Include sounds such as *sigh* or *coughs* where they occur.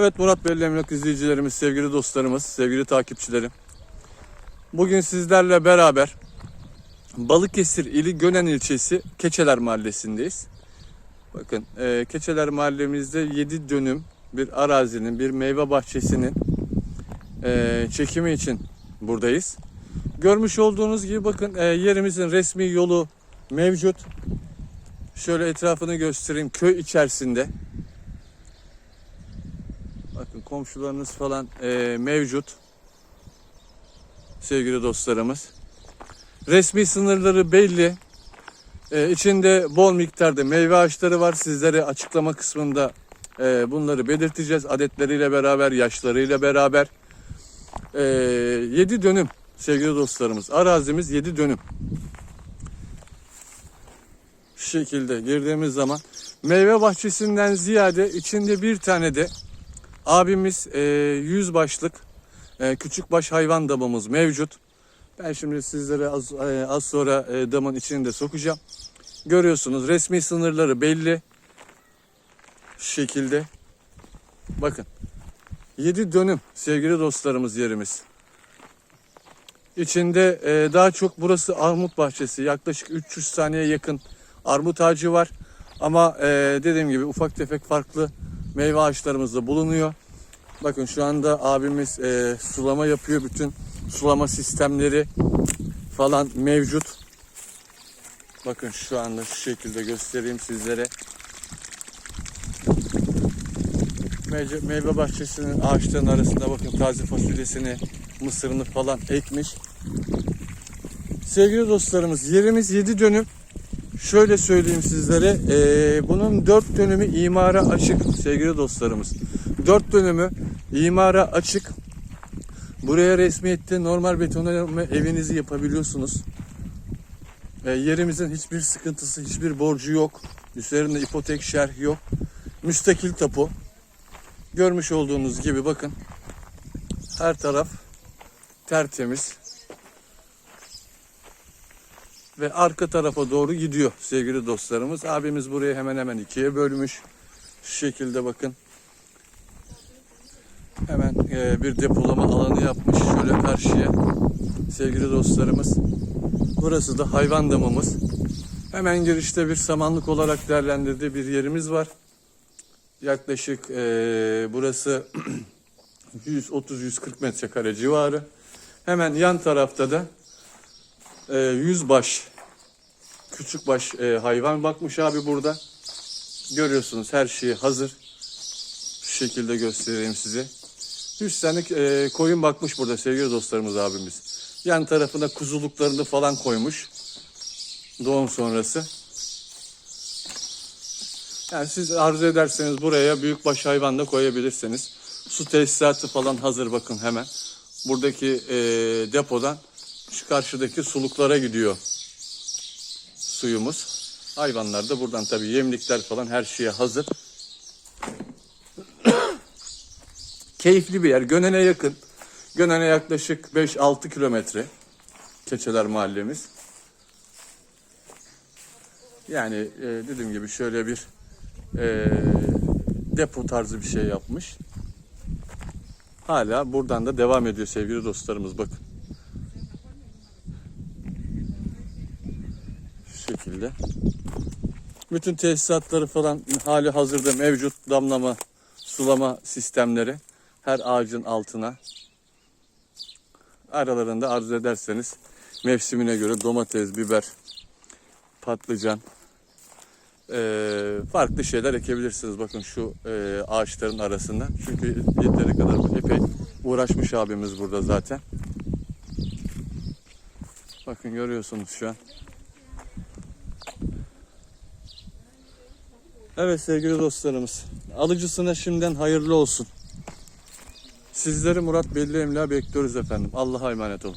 Evet Murat Belli Emlak izleyicilerimiz, sevgili dostlarımız, sevgili takipçilerim. Bugün sizlerle beraber Balıkesir ili Gönen ilçesi Keçeler Mahallesi'ndeyiz. Bakın e, Keçeler Mahallemizde 7 dönüm bir arazinin, bir meyve bahçesinin e, çekimi için buradayız. Görmüş olduğunuz gibi bakın e, yerimizin resmi yolu mevcut. Şöyle etrafını göstereyim köy içerisinde. Komşularınız falan e, mevcut. Sevgili dostlarımız. Resmi sınırları belli. E, içinde bol miktarda meyve ağaçları var. Sizlere açıklama kısmında e, bunları belirteceğiz. Adetleriyle beraber, yaşlarıyla beraber. E, 7 dönüm sevgili dostlarımız. Arazimiz 7 dönüm. Şu şekilde girdiğimiz zaman meyve bahçesinden ziyade içinde bir tane de abimiz e, 100 başlık e, küçük baş hayvan damımız mevcut. Ben şimdi sizlere az, e, az sonra e, damın içini de sokacağım. Görüyorsunuz resmi sınırları belli. Şekilde. Bakın. 7 dönüm sevgili dostlarımız yerimiz. İçinde e, daha çok burası armut bahçesi. Yaklaşık 300 taneye yakın armut ağacı var. Ama e, dediğim gibi ufak tefek farklı meyve ağaçlarımız da bulunuyor. Bakın şu anda abimiz e, sulama yapıyor. Bütün sulama sistemleri falan mevcut. Bakın şu anda şu şekilde göstereyim sizlere. Meyve, meyve bahçesinin ağaçların arasında bakın taze fasulyesini, mısırını falan ekmiş. Sevgili dostlarımız yerimiz 7 dönüm. Şöyle söyleyeyim sizlere. eee, bunun 4 dönümü imara açık sevgili dostlarımız. 4 dönümü imara açık. Buraya resmiyette normal betonarme evinizi yapabiliyorsunuz. E, yerimizin hiçbir sıkıntısı, hiçbir borcu yok. Üzerinde ipotek şerh yok. Müstakil tapu. Görmüş olduğunuz gibi bakın. Her taraf tertemiz. Ve arka tarafa doğru gidiyor sevgili dostlarımız. Abimiz burayı hemen hemen ikiye bölmüş. Şu şekilde bakın. Hemen e, bir depolama alanı yapmış şöyle karşıya. Sevgili dostlarımız. Burası da hayvan damımız. Hemen girişte bir samanlık olarak değerlendirdiği bir yerimiz var. Yaklaşık e, burası *clears throat* 130-140 metrekare civarı. Hemen yan tarafta da e, 100 baş küçük baş e, hayvan bakmış abi burada. Görüyorsunuz her şeyi hazır. Şu şekilde göstereyim size. 100 tane e, koyun bakmış burada sevgili dostlarımız abimiz. Yan tarafına kuzuluklarını falan koymuş. Doğum sonrası. Yani siz arzu ederseniz buraya büyükbaş hayvan da koyabilirsiniz. Su tesisatı falan hazır bakın hemen. Buradaki e, depodan şu karşıdaki suluklara gidiyor suyumuz. Hayvanlar da buradan tabii yemlikler falan her şeye hazır. *coughs* Keyifli bir yer. Gönen'e yakın. Gönen'e yaklaşık 5-6 kilometre. Keçeler mahallemiz. Yani e, dediğim gibi şöyle bir e, depo tarzı bir şey yapmış. Hala buradan da devam ediyor sevgili dostlarımız bakın. Şu şekilde. Bütün tesisatları falan hali hazırda mevcut damlama, sulama sistemleri her ağacın altına. Aralarında arzu ederseniz mevsimine göre domates, biber, patlıcan, eee, farklı şeyler ekebilirsiniz. Bakın şu eee, ağaçların arasında. Çünkü yeteri kadar epey uğraşmış abimiz burada zaten. Bakın görüyorsunuz şu an. Evet sevgili dostlarımız. Alıcısına şimdiden hayırlı olsun. Sizleri Murat Belli Emlak'a bekliyoruz efendim. Allah'a emanet olun.